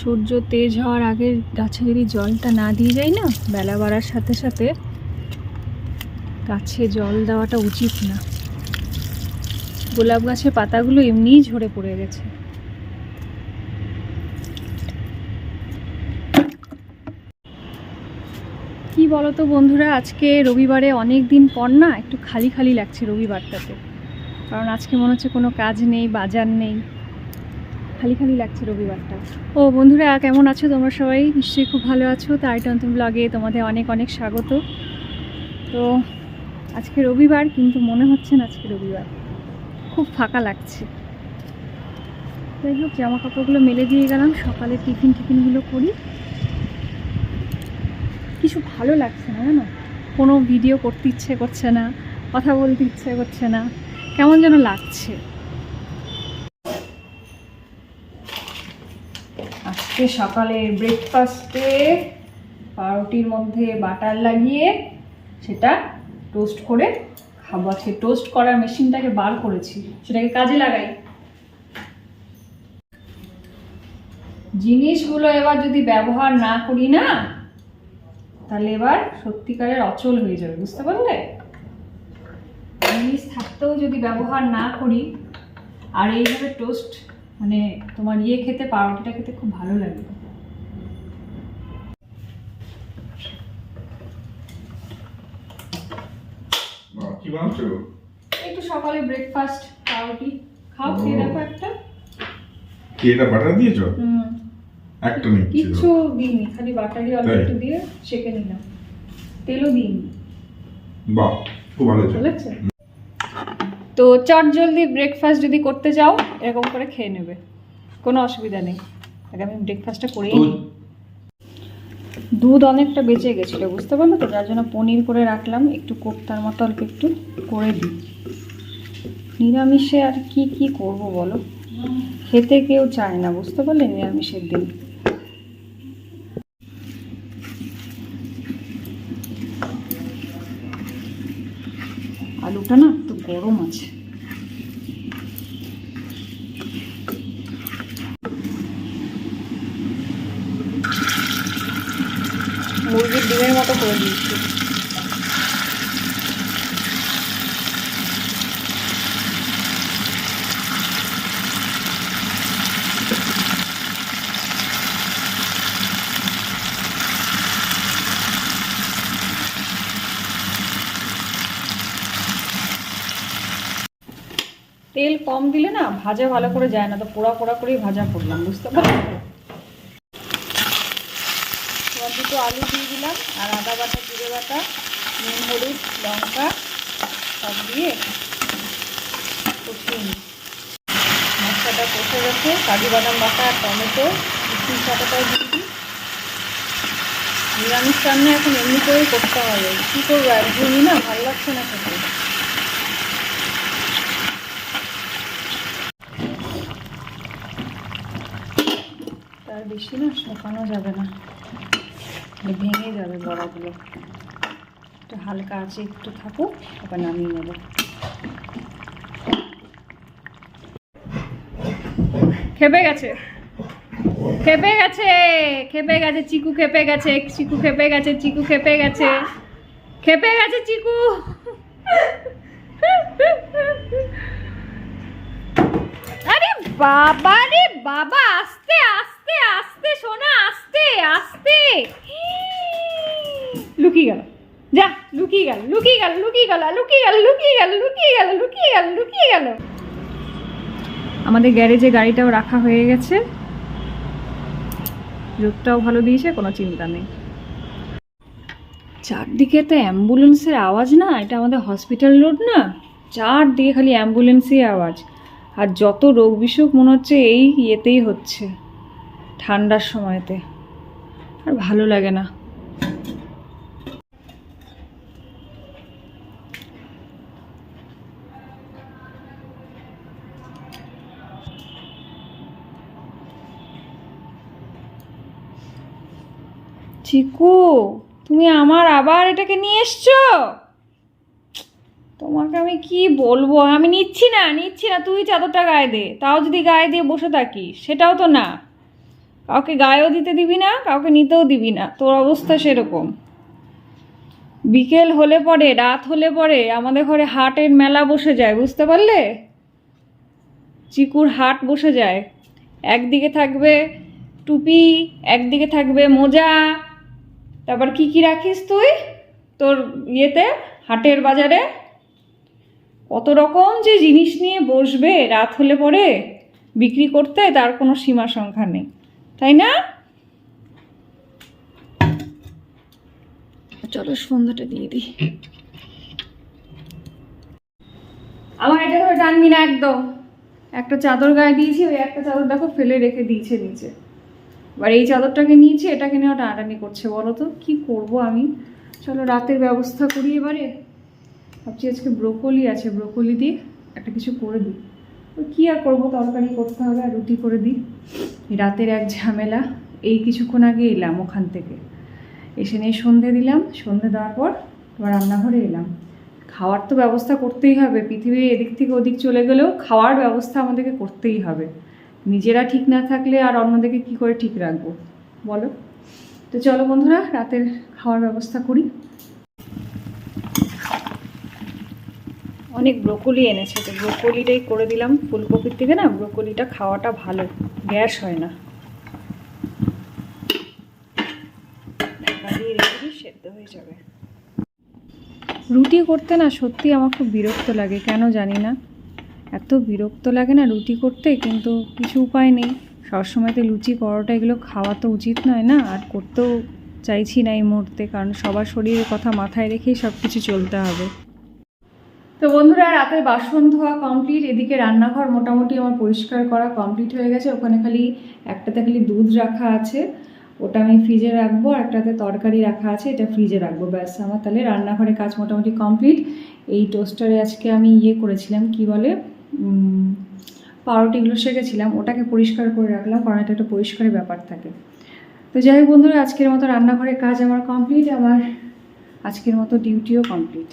সূর্য তেজ হওয়ার আগে গাছে যদি জলটা না দিয়ে যায় না, বেলা বাড়ার সাথে সাথে গাছে জল দেওয়াটা উচিত না। গোলাপ গাছের পাতাগুলো এমনিই ঝরে পড়ে গেছে। কি বলতো বন্ধুরা, আজকে রবিবারে অনেক দিন পর না একটু খালি খালি লাগছে রবিবারটাতে। কারণ আজকে মনে হচ্ছে কোনো কাজ নেই, বাজার নেই। খালি খালি লাগছে রবিবারটা। ও বন্ধুরা, কেমন আছো তোমরা সবাই? নিশ্চয়ই খুব ভালো আছো। তাই টন্তন ব্লগে তোমাদের অনেক অনেক স্বাগত। তো আজকে রবিবার, কিন্তু মনে হচ্ছে না আজকে রবিবার। খুব ফাঁকা লাগছে। যাই হোক জামা কাপড়গুলো মেলে দিয়ে গেলাম। সকালে টিফিন টিফিনগুলো করি। কিছু ভালো লাগছে না, জানো? কোনো ভিডিও করতে ইচ্ছে করছে না, কথা বলতে ইচ্ছে করছে না। কেমন যেন লাগছে। আজকে সকালে ব্রেকফাস্টে পাউরুটির মধ্যে বাটার লাগিয়ে সেটা টোস্ট করে খাব। আজকে টোস্ট করার মেশিনটাকে বার করেছি। সেটাকে কাজে লাগাই। জিনিসগুলো এবার যদি ব্যবহার না করি না, তাহলে এবার সত্যিকারের অচল হয়ে যাবে, বুঝতে পারলে? জিনিস থাকতেও যদি ব্যবহার না করি, আর এইভাবে টোস্ট মানে তোমার ইয়ে খেতে পাউরুটিটা খেতে খুব ভালো লাগে। কি বানাচ্ছো একটু সকালে ব্রেকফাস্ট পাউরুটি। খাও খেয়ে। দেখো একটা। কি এটা বাটার দিয়েছ? হুম। একটা নিচ্ছি কিচ্ছু দিইনি খালি বাটারি অল্প একটু দিয়ে সেকে নিলাম। তেলও দিইনি। বাহ খুব ভালো লাগছে তো চট জলদি ব্রেকফাস্ট যদি করতে চাও এরকম করে খেয়ে নেবে। কোনো অসুবিধা নেই। আগে আমি ব্রেকফাস্টটা করেই নিই। দুধ অনেকটা বেঁচে গেছিল বুঝতে পারল তো? যার জন্য পনির করে রাখলাম একটু কোপ্তার মতো অল্প একটু করে দিই। নিরামিষে আর কি কি করব বলো? খেতে কেউ চায় না বুঝতে পারলে? নিরামিষের দিন। আলুটা না একটু গরম আছে মুরগির ডিমের মতো করে দিয়েছি তেল কম দিলে না ভাজা ভালো করে যায় না, তো পোড়া পোড়া করেই ভাজা করলাম, বুঝতে পারলে? এবার দুটো আলু দিয়ে দিলাম, আর আদা বাটা, জিরে বাটা, নুন, হলুদ, লঙ্কা, সব দিয়ে কষিয়ে মশলাটা কষে গেছে, কাজু বাদাম বাটা টমেটো মিষ্টি বাটাটাও দিয়ে দিই। নিরামিষ রান্না এখন এমনি করেই করতে হবে। কী করব একদমই না, ভালো লাগছে না খেতে। বেশি না, শোকানো যাবে না। মানে ভেঙে যাবে বড়াগুলো। একটু হালকা আছে একটু থাকুক আবার নামিয়ে খেপে গেছে। খেপে গেছে খেপে গেছে, চিকু খেপে গেছে, চিকু খেপে গেছে, চিকু খেপে গেছে। খেপে গেছে, চিকু। আরে বাবা রে বাবা, আস্তে আস্তে। আস্তে, সোনা, আস্তে আস্তে। লুকিয়ে গেল। যা, লুকিয়ে গেল লুকিয়ে গেল লুকিয়ে গেল লুকিয়ে গেল লুকিয়ে গেল লুকিয়ে গেল লুকিয়ে গেল লুকিয়ে গেল। আমাদের গ্যারেজে গাড়িটাও রাখা হয়ে গেছে। রোদটাও ভালো দিয়েছে, কোনো চিন্তা নেই। চারদিকে তো অ্যাম্বুলেন্সের আওয়াজ না, এটা আমাদের হসপিটাল রোড না? চারদিকে খালি অ্যাম্বুলেন্সই আওয়াজ। আর যত রোগ বিসুখ মনে হচ্ছে, এই ইয়েতেই হচ্ছে। ঠান্ডার সময়তে। আর ভালো লাগে না। চিকু, তুমি আমার আবার এটাকে নিয়ে এসছো? তোমাকে আমি কি বলব? আমি নিচ্ছি না নিচ্ছি না। তুই চাদরটা গায়ে দে। তাও যদি গায়ে দিয়ে বসে থাকি সেটাও তো না। কাউকে গায়েও দিতে দিবি না, কাউকে নিতেও দিবি না। তোর অবস্থা সেরকম। বিকেল হলে পরে রাত হলে পরে আমাদের ঘরে হাটের মেলা বসে যায়, বুঝতে পারলে? চিকুর হাট বসে যায়। একদিকে থাকবে টুপি, একদিকে থাকবে মোজা। তারপর কি কি রাখিস তুই? তোর ইয়েতে, হাটের বাজারে? কত রকম যে জিনিস নিয়ে বসবে, রাত হলে পরে বিক্রি করতে, তার কোনো সীমা সংখ্যা নেই। তাই না? চলো সন্ধ্যাটা দিয়ে দিই। আমার এটা ধরে টানবি না একদম। একটা চাদর গায়ে দিয়েছি ওই একটা চাদর দেখো ফেলে রেখে দিয়েছে নিচে। এবার এই চাদরটাকে নিয়েছি এটাকে নিয়েও টানাটানি করছে বলো তো কি করব আমি? চলো রাতের ব্যবস্থা করি এবারে। ভাবছি আজকে ব্রোকলি আছে ব্রোকলি দিয়ে একটা কিছু করে দিই। কী আর করব? তরকারি করতে হবে আর রুটি করে দিই। রাতের এক ঝামেলা। এই কিছুক্ষণ আগে এলাম ওখান থেকে। এসে নিয়ে সন্ধে দিলাম। সন্ধে দেওয়ার পর এবার রান্নাঘরে এলাম। খাওয়ার তো ব্যবস্থা করতেই হবে। পৃথিবী এদিক থেকে ওদিক চলে গেলেও খাওয়ার ব্যবস্থা আমাদেরকে করতেই হবে। নিজেরা ঠিক না থাকলে আর অন্যদেরকে কি করে ঠিক রাখব? বলো। তো চলো বন্ধুরা, রাতের খাওয়ার ব্যবস্থা করি। অনেক ব্রোকলি এনেছে, তো ব্রোকলিটাই করে দিলাম। ফুলকপির থেকে না, ব্রোকলিটা খাওয়াটা ভালো, গ্যাস হয় না। সেদ্ধ হয়ে যাবে। রুটি করতে না সত্যি আমার খুব বিরক্ত লাগে, কেন জানি না। এত বিরক্ত লাগে না রুটি করতে, কিন্তু কিছু উপায় নেই। সবসময় তো লুচি, পরোটা এগুলো খাওয়া তো উচিত নয় না, আর করতেও চাইছি না এই মুহূর্তে, কারণ সবার শরীরের কথা মাথায় রেখেই সব কিছু চলতে হবে। তো বন্ধুরা রাতের বাসন ধোয়া কমপ্লিট এদিকে রান্নাঘর মোটামুটি আমার পরিষ্কার করা কমপ্লিট হয়ে গেছে। ওখানে খালি একটাতে খালি দুধ রাখা আছে, ওটা আমি ফ্রিজে রাখব, আর একটাতে তরকারি রাখা আছে, এটা ফ্রিজে রাখব। ব্যাস, আমার তাহলে রান্নাঘরে কাজ মোটামুটি কমপ্লিট এই টোস্টারে আজকে আমি ইয়ে করেছিলাম, কি বলে পাউরুটিগুলো সেকেছিলাম, ওটাকে পরিষ্কার করে রাখলাম, কারণ এটা একটা পরিষ্কারের ব্যাপার থাকে। তো যাই হোক বন্ধুরা, আজকের মতো রান্নাঘরের কাজ আমার কমপ্লিট আমার আজকের মতো ডিউটিও কমপ্লিট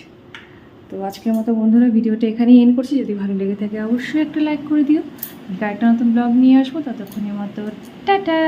তো আজকের মতো বন্ধুরা ভিডিওটা এখানেই এন করছি। যদি ভালো লেগে থাকে অবশ্যই একটা লাইক করে দিও। একটা নতুন ব্লগ নিয়ে আসব। ততক্ষণের মতো টাটা!